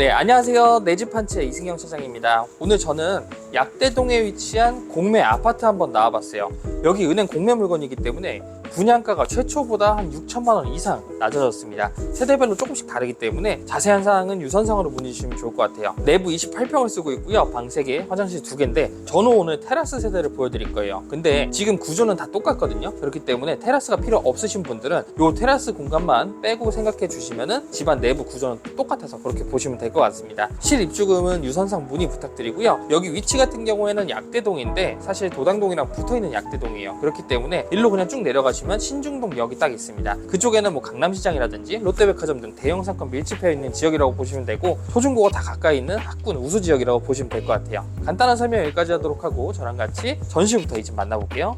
네, 안녕하세요. 내집한채 이승영 차장입니다. 오늘 저는 약대동에 위치한 공매 아파트 한번 나와봤어요. 여기 은행 공매 물건이기 때문에 분양가가 최초보다 한 6천만 원 이상 낮아졌습니다. 세대별로 조금씩 다르기 때문에 자세한 사항은 유선상으로 문의 주시면 좋을 것 같아요. 내부 28평을 쓰고 있고요. 방 3개, 화장실 2개인데 저는 오늘 테라스 세대를 보여드릴 거예요. 근데 지금 구조는 다 똑같거든요. 그렇기 때문에 테라스가 필요 없으신 분들은 이 테라스 공간만 빼고 생각해 주시면은 집안 내부 구조는 똑같아서 그렇게 보시면 될 것 같습니다. 실입주금은 유선상 문의 부탁드리고요. 여기 위치 같은 경우에는 약대동인데 사실 도당동이랑 붙어 있는 약대동이에요. 그렇기 때문에 일로 그냥 쭉 내려가시 면 신중동 역이 딱 있습니다. 그쪽에는 뭐 강남시장이라든지 롯데백화점 등 대형 상권 밀집해 있는 지역이라고 보시면 되고 초중고가 다 가까이 있는 학군 우수 지역이라고 보시면 될 것 같아요. 간단한 설명 여기까지 하도록 하고 저랑 같이 전시부터 이제 만나볼게요.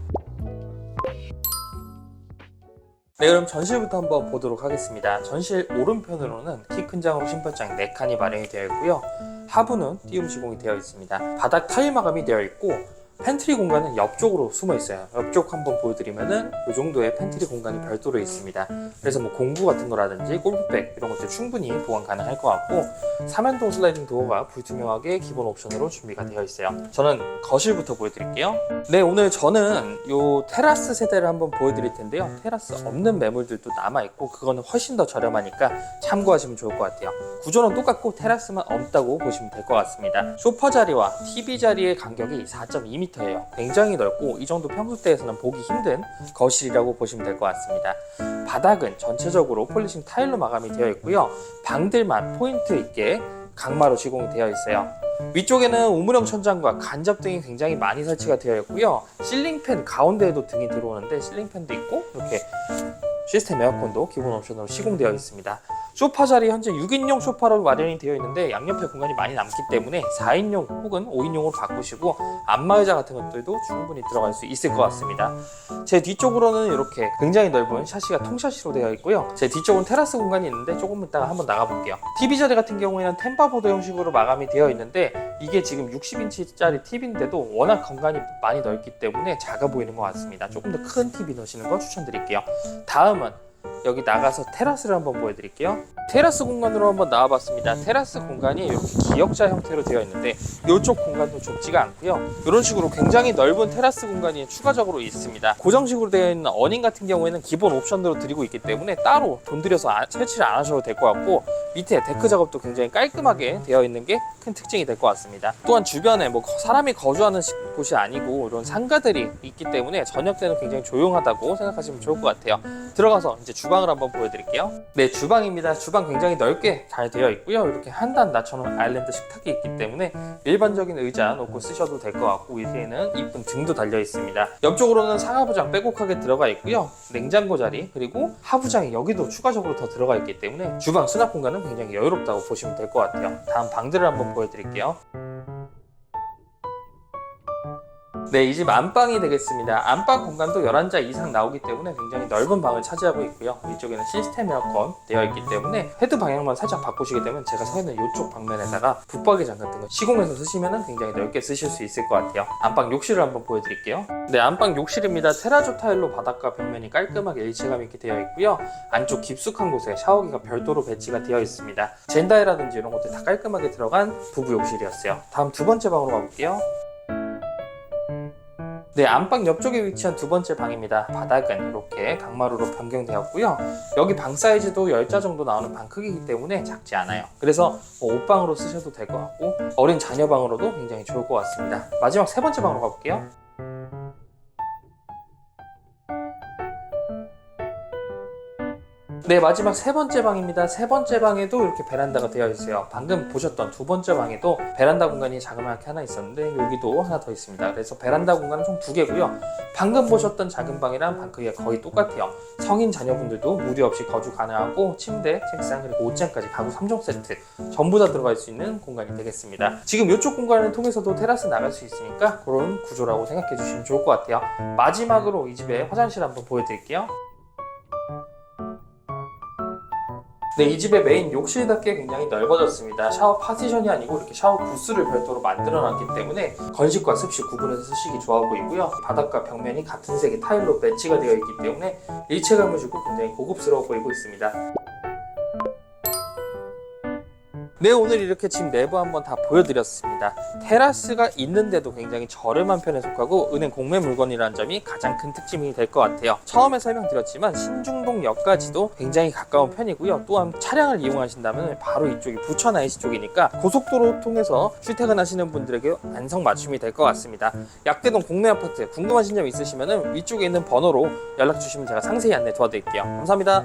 네, 그럼 전실부터 한번 보도록 하겠습니다. 전실 오른편으로는 키 큰 장으로 신발장 4칸이 마련이 되어 있고요. 하부는 띄움 시공이 되어 있습니다. 바닥 타일 마감이 되어 있고 팬트리 공간은 옆쪽으로 숨어 있어요. 옆쪽 한번 보여드리면은 이 정도의 팬트리 공간이 별도로 있습니다. 그래서 뭐 공구 같은 거라든지 골프백 이런 것들 충분히 보관 가능할 것 같고 삼연동 슬라이딩 도어가 불투명하게 기본 옵션으로 준비가 되어 있어요. 저는 거실부터 보여드릴게요. 네, 오늘 저는 요 테라스 세대를 한번 보여드릴 텐데요. 테라스 없는 매물들도 남아 있고 그거는 훨씬 더 저렴하니까 참고하시면 좋을 것 같아요. 구조는 똑같고 테라스만 없다고 보시면 될 것 같습니다. 소파 자리와 TV 자리의 간격이 4.2m 예요. 굉장히 넓고 이 정도 평수대에서는 보기 힘든 거실이라고 보시면 될 것 같습니다. 바닥은 전체적으로 폴리싱 타일로 마감이 되어 있고요. 방들만 포인트 있게 강마로 시공이 되어 있어요. 위쪽에는 우물형 천장과 간접 등이 굉장히 많이 설치가 되어 있고요. 실링팬 가운데에도 등이 들어오는데 실링팬도 있고 이렇게 시스템 에어컨도 기본 옵션으로 시공되어 있습니다. 소파 자리 현재 6인용 소파로 마련이 되어 있는데 양옆에 공간이 많이 남기 때문에 4인용 혹은 5인용으로 바꾸시고 안마의자 같은 것들도 충분히 들어갈 수 있을 것 같습니다. 제 뒤쪽으로는 이렇게 굉장히 넓은 샤시가 통샤시로 되어 있고요. 제 뒤쪽은 테라스 공간이 있는데 조금 이따가 한번 나가볼게요. TV 자리 같은 경우에는 템바보드 형식으로 마감이 되어 있는데 이게 지금 60인치짜리 TV인데도 워낙 공간이 많이 넓기 때문에 작아 보이는 것 같습니다. 조금 더 큰 TV 넣으시는 거 추천드릴게요. 다음은 여기 나가서 테라스를 한번 보여드릴게요. 테라스 공간으로 한번 나와봤습니다. 테라스 공간이 이렇게 기역자 형태로 되어 있는데 이쪽 공간도 좁지가 않고요. 이런 식으로 굉장히 넓은 테라스 공간이 추가적으로 있습니다. 고정식으로 되어 있는 어닝 같은 경우에는 기본 옵션으로 드리고 있기 때문에 따로 돈 들여서 아- 설치를 안 하셔도 될 것 같고 밑에 데크 작업도 굉장히 깔끔하게 되어 있는 게 큰 특징이 될 것 같습니다. 또한 주변에 뭐 거- 사람이 거주하는 시- 곳이 아니고 이런 상가들이 있기 때문에 저녁 때는 굉장히 조용하다고 생각하시면 좋을 것 같아요. 들어가서 이제 주 방을 한번 보여드릴게요. 네, 주방입니다. 주방 굉장히 넓게 잘 되어 있고요. 이렇게 한단 낮춰놓은 아일랜드 식탁이 있기 때문에 일반적인 의자 놓고 쓰셔도 될 것 같고 위에는 이쁜 등도 달려 있습니다. 옆쪽으로는 상하부장 빼곡하게 들어가 있고요. 냉장고 자리 그리고 하부장이 여기도 추가적으로 더 들어가 있기 때문에 주방 수납 공간은 굉장히 여유롭다고 보시면 될 것 같아요. 다음 방들을 한번 보여드릴게요. 네, 이 집 안방이 되겠습니다. 안방 공간도 11자 이상 나오기 때문에 굉장히 넓은 방을 차지하고 있고요. 이쪽에는 시스템 에어컨 되어 있기 때문에 헤드 방향만 살짝 바꾸시게 되면 제가 서 있는 이쪽 방면에다가 붙박이장 같은 거 시공해서 쓰시면 굉장히 넓게 쓰실 수 있을 것 같아요. 안방 욕실을 한번 보여드릴게요. 네, 안방 욕실입니다. 테라조 타일로 바닥과 벽면이 깔끔하게 일체감 있게 되어 있고요. 안쪽 깊숙한 곳에 샤워기가 별도로 배치가 되어 있습니다. 젠다이라든지 이런 것들 다 깔끔하게 들어간 부부 욕실이었어요. 다음 두 번째 방으로 가볼게요. 네, 안방 옆쪽에 위치한 두 번째 방입니다. 바닥은 이렇게 강마루로 변경되었고요. 여기 방 사이즈도 10자 정도 나오는 방 크기이기 때문에 작지 않아요. 그래서 뭐 옷방으로 쓰셔도 될 것 같고 어린 자녀 방으로도 굉장히 좋을 것 같습니다. 마지막 세 번째 방으로 가볼게요. 네, 마지막 세 번째 방입니다. 세 번째 방에도 이렇게 베란다가 되어 있어요. 방금 보셨던 두 번째 방에도 베란다 공간이 자그맣게 하나 있었는데 여기도 하나 더 있습니다. 그래서 베란다 공간은 총 두 개고요. 방금 보셨던 작은 방이랑 방 크기가 거의 똑같아요. 성인 자녀분들도 무리 없이 거주 가능하고 침대, 책상 그리고 옷장까지 가구 3종 세트 전부 다 들어갈 수 있는 공간이 되겠습니다. 지금 이쪽 공간을 통해서도 테라스 나갈 수 있으니까 그런 구조라고 생각해 주시면 좋을 것 같아요. 마지막으로 이 집의 화장실 한번 보여드릴게요. 네, 이 집의 메인 욕실답게 굉장히 넓어졌습니다. 샤워 파티션이 아니고 이렇게 샤워 부스를 별도로 만들어 놨기 때문에 건식과 습식 구분해서 쓰시기 좋아 보이고요. 바닥과 벽면이 같은 색의 타일로 배치가 되어 있기 때문에 일체감을 주고 굉장히 고급스러워 보이고 있습니다. 네 오늘 이렇게 집 내부 한번 다 보여드렸습니다. 테라스가 있는데도 굉장히 저렴한 편에 속하고 은행 공매 물건이라는 점이 가장 큰 특징이 될 것 같아요. 처음에 설명드렸지만 신중동역까지도 굉장히 가까운 편이고요. 또한 차량을 이용하신다면 바로 이쪽이 부천 IC 쪽이니까 고속도로 통해서 출퇴근하시는 분들에게 안성맞춤이 될 것 같습니다. 약대동 공매 아파트 궁금하신 점 있으시면 위쪽에 있는 번호로 연락 주시면 제가 상세히 안내 도와드릴게요. 감사합니다